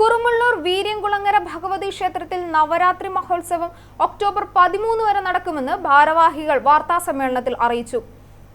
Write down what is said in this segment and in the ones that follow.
കുറുമുള്ളൂർ വീര്യംകുളങ്ങര ഭഗവതി ക്ഷേത്രത്തിൽ നവരാത്രി മഹോത്സവം ഒക്ടോബർ പതിമൂന്ന് വരെ നടക്കുമെന്ന് ഭാരവാഹികൾ വാർത്താസമ്മേളനത്തിൽ അറിയിച്ചു.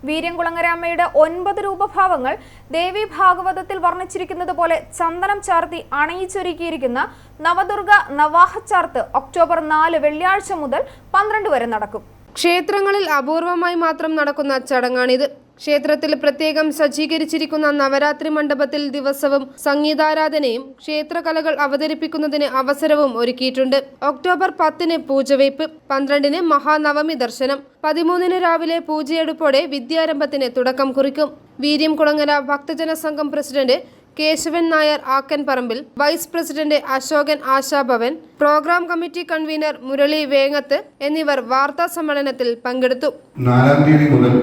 വീര്യംകുളങ്ങര അമ്മയുടെ ഒൻപത് രൂപഭാവങ്ങൾ ദേവി ഭാഗവതത്തിൽ വർണിച്ചിരിക്കുന്നത് പോലെ ചന്ദനം ചാർത്തി അണയിച്ചൊരുക്കിയിരിക്കുന്ന നവദുർഗ നവാഹ ചാർത്ത് ഒക്ടോബർ നാല് വെള്ളിയാഴ്ച മുതൽ പന്ത്രണ്ട് വരെ നടക്കും. ക്ഷേത്രങ്ങളിൽ അപൂർവമായി മാത്രം നടക്കുന്ന ചടങ്ങാണിത്. ക്ഷേത്രത്തിൽ പ്രത്യേകം സജ്ജീകരിച്ചിരിക്കുന്ന നവരാത്രി മണ്ഡപത്തിൽ ദിവസവും സംഗീതാരാധനയും ക്ഷേത്രകലകൾ അവതരിപ്പിക്കുന്നതിന് അവസരവും ഒരുക്കിയിട്ടുണ്ട്. ഒക്ടോബർ പത്തിന് പൂജവയ്പ് പന്ത്രണ്ടിന് മഹാനവമി ദർശനം പതിമൂന്നിന് രാവിലെ പൂജയെടുപ്പോടെ വിദ്യാരംഭത്തിന് തുടക്കം കുറിക്കും. വീര്യം കുളങ്ങര ഭക്തജന സംഘം president Keshavan Nair Akkan Parambil vice president Ashokan Ashabhavan programme committee convener Murali Vengath എന്നിവർ വാർത്താ സമ്മേളനത്തിൽ പങ്കെടുത്തു. നാലാം തീയതി മുതൽ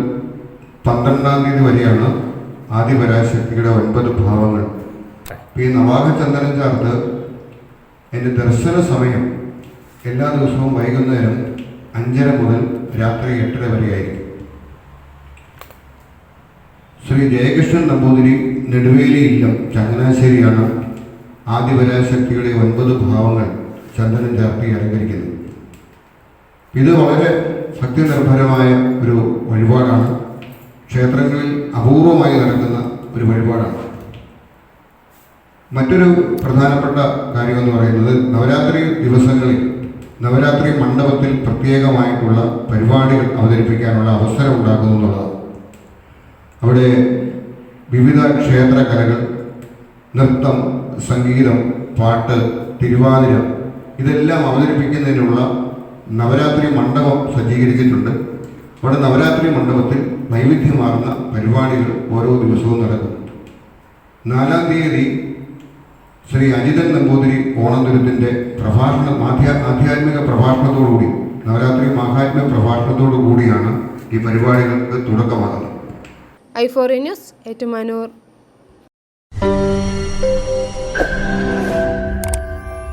പന്ത്രണ്ടാം തീയതി വരെയാണ് ആദിപരാശക്തിയുടെ ഒൻപത് ഭാവങ്ങൾ. ഈ നവാഹ ചന്ദനം ചേർത്ത് എന്റെ ദർശന സമയം എല്ലാ ദിവസവും വൈകുന്നേരം അഞ്ചര മുതൽ രാത്രി എട്ടര വരെയായിരിക്കും ശ്രീ ജയകൃഷ്ണൻ നമ്പൂതിരി നെടുവേലി ഇല്ലം ചങ്ങനാശ്ശേരിയാണ് ആദിപരാശക്തിയുടെ ഒൻപത് ഭാവങ്ങൾ ചന്ദനം ചാർത്തി അലങ്കരിക്കുന്നത്. ഇത് വളരെ ഭക്തിനിർഭരമായ ഒരു വഴിപാടാണ്. ക്ഷേത്രങ്ങളിൽ അപൂർവമായി നടക്കുന്ന ഒരു വഴിപാടാണ്. മറ്റൊരു പ്രധാനപ്പെട്ട കാര്യമെന്ന് പറയുന്നത് നവരാത്രി ദിവസങ്ങളിൽ നവരാത്രി മണ്ഡപത്തിൽ പ്രത്യേകമായിട്ടുള്ള പരിപാടികൾ അവതരിപ്പിക്കാനുള്ള അവസരം ഉണ്ടാക്കുന്നു എന്നുള്ളതാണ്. അവിടെ വിവിധ ക്ഷേത്ര കലകൾ നൃത്തം സംഗീതം പാട്ട് തിരുവാതിര ഇതെല്ലാം അവതരിപ്പിക്കുന്നതിനുള്ള നവരാത്രി മണ്ഡപം സജ്ജീകരിച്ചിട്ടുണ്ട്. അവിടെ നവരാത്രി മണ്ഡപത്തിൽ വൈവിധ്യമാർന്ന പരിപാടികൾ ഓരോ ദിവസവും നടക്കുന്നുണ്ട്. നാലാം തീയതി ശ്രീ അജിതൻ നമ്പൂതിരി ഓണന്തുരത്തിന്റെ പ്രഭാഷണ ആധ്യാ ആധ്യാത്മിക പ്രഭാഷണത്തോടുകൂടി നവരാത്രി മഹാത്മ്യ പ്രഭാഷണത്തോടു കൂടിയാണ് ഈ പരിപാടികൾക്ക് തുടക്കമാകുന്നത്. I for news Ettumanoor.